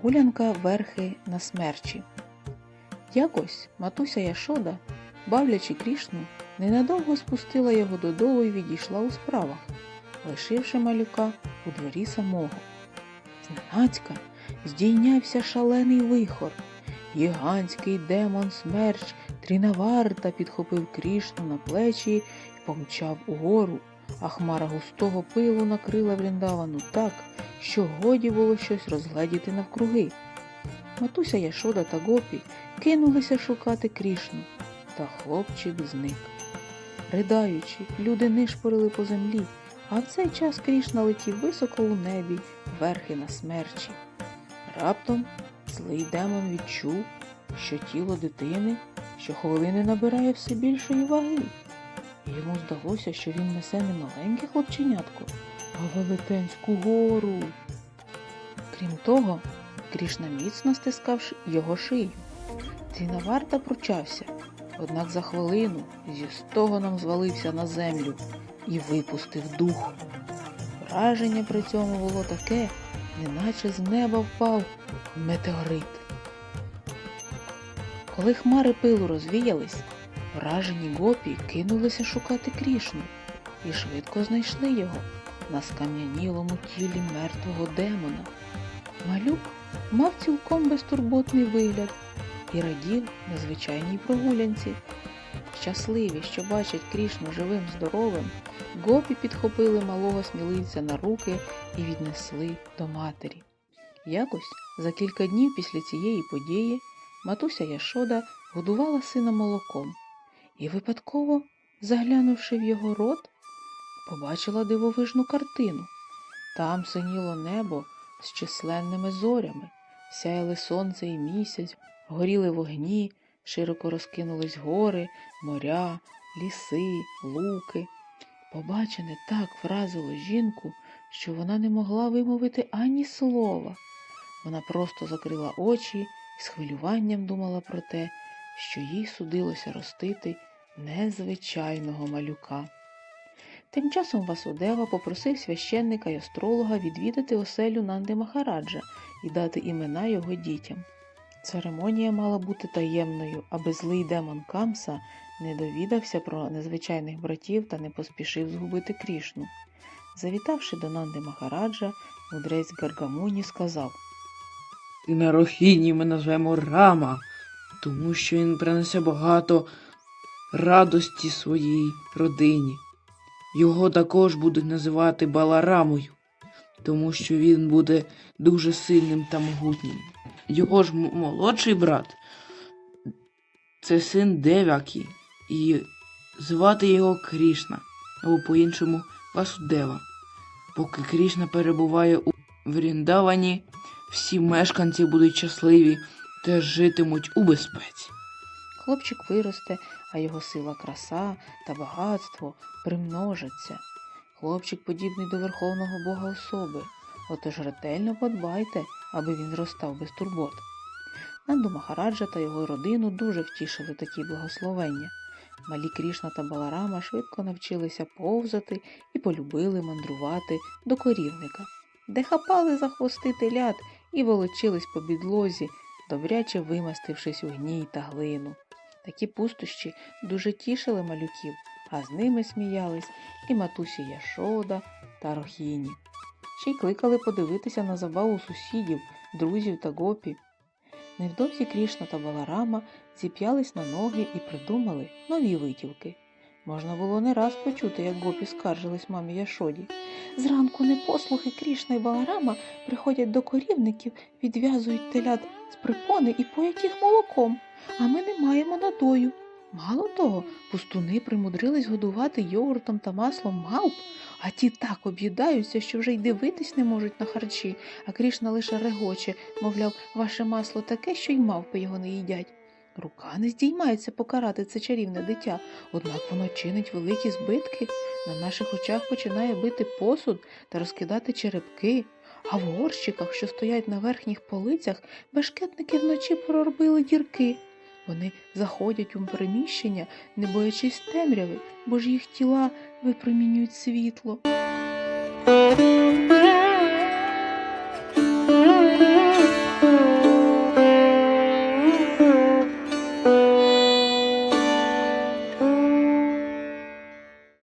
прогулянка верхи на смерчі. Якось матуся Яшода, бавлячи Крішну, ненадовго спустила його додолу і відійшла у справах, лишивши малюка у дворі самого. Зненацька здійнявся шалений вихор. Гігантський демон смерч Трінаварта підхопив Крішну на плечі і помчав угору, а хмара густого пилу накрила Вріндавану так, що годі було щось розгледіти навкруги. Матуся Яшода та Гопі кинулися шукати Крішну, та хлопчик зник. Придаючи, люди нишпорили по землі, а в цей час Крішна летів високо у небі, верхи на смерчі. Раптом злий демон відчув, що тіло дитини щохвилини набирає все більшої ваги. Йому здалося, що він несе не маленьке хлопченятко, а велетенську гору. Крім того, Крішна міцно стискав його шию. Трінаварта пручався, однак за хвилину зі стогоном звалився на землю і випустив дух. Враження при цьому було таке, неначе з неба впав метеорит. Коли хмари пилу розвіялись, вражені гопі кинулися шукати Крішну і швидко знайшли його на скам'янілому тілі мертвого демона. Малюк мав цілком безтурботний вигляд і радів незвичайній прогулянці. Щасливі, що бачать Крішну живим здоровим, гопі підхопили малого сміливця на руки і віднесли до матері. Якось за кілька днів після цієї події матуся Яшода годувала сина молоком і, випадково, заглянувши в його рот, побачила дивовижну картину. Там синіло небо з численними зорями, сяяли сонце і місяць, горіли вогні, широко розкинулись гори, моря, ліси, луки. Побачене так вразило жінку, що вона не могла вимовити ані слова. Вона просто закрила очі і з хвилюванням думала про те, що їй судилося ростити незвичайного малюка. Тим часом Васудева попросив священника й астролога відвідати оселю Нанди Махараджа і дати імена його дітям. Церемонія мала бути таємною, аби злий демон Камса не довідався про незвичайних братів та не поспішив згубити Крішну. Завітавши до Нанди Махараджа, мудрець Гаргамуні сказав І на Рохіні ми назвемо Рама, тому що він принесе багато радості своїй родині. Його також будуть називати Баларамою, тому що він буде дуже сильним та могутнім. Його ж молодший брат це син Девакі, і звати його Крішна, або по-іншому Васудева. Поки Крішна перебуває у Вріндавані, всі мешканці будуть щасливі та житимуть у безпеці. Хлопчик виросте, а його сила краса та багатство примножаться. Хлопчик подібний до верховного Бога особи, отож ретельно подбайте, аби він зростав без турбот. Нанду Махараджа та його родину дуже втішили такі благословення. Малі Крішна та Баларама швидко навчилися повзати і полюбили мандрувати до корівника, де хапали за хвости телят і волочились по бідлозі, добряче вимастившись у гній та глину. Такі пустощі дуже тішили малюків, а з ними сміялись і матусі Яшода та Рохіні. Ще й кликали подивитися на забаву сусідів, друзів та гопі. Невдовзі Крішна та Баларама зіп'ялись на ноги і придумали нові витівки. Можна було не раз почути, як гопі скаржились мамі Яшоді. Зранку непослухи Крішна і Баларама приходять до корівників, відв'язують телят з припони і поять їх молоком, а ми не маємо надою. Мало того, пустуни примудрились годувати йогуртом та маслом мавп, а ті так об'їдаються, що вже й дивитись не можуть на харчі, а Крішна лише регоче, мовляв, ваше масло таке, що й мавпи його не їдять. Рука не здіймається покарати це чарівне дитя, однак воно чинить великі збитки. На наших очах починає бити посуд та розкидати черепки, а в горщиках, що стоять на верхніх полицях, бешкетники вночі проробили дірки. Вони заходять у приміщення, не боячись темряви, бо ж їх тіла випромінюють світло.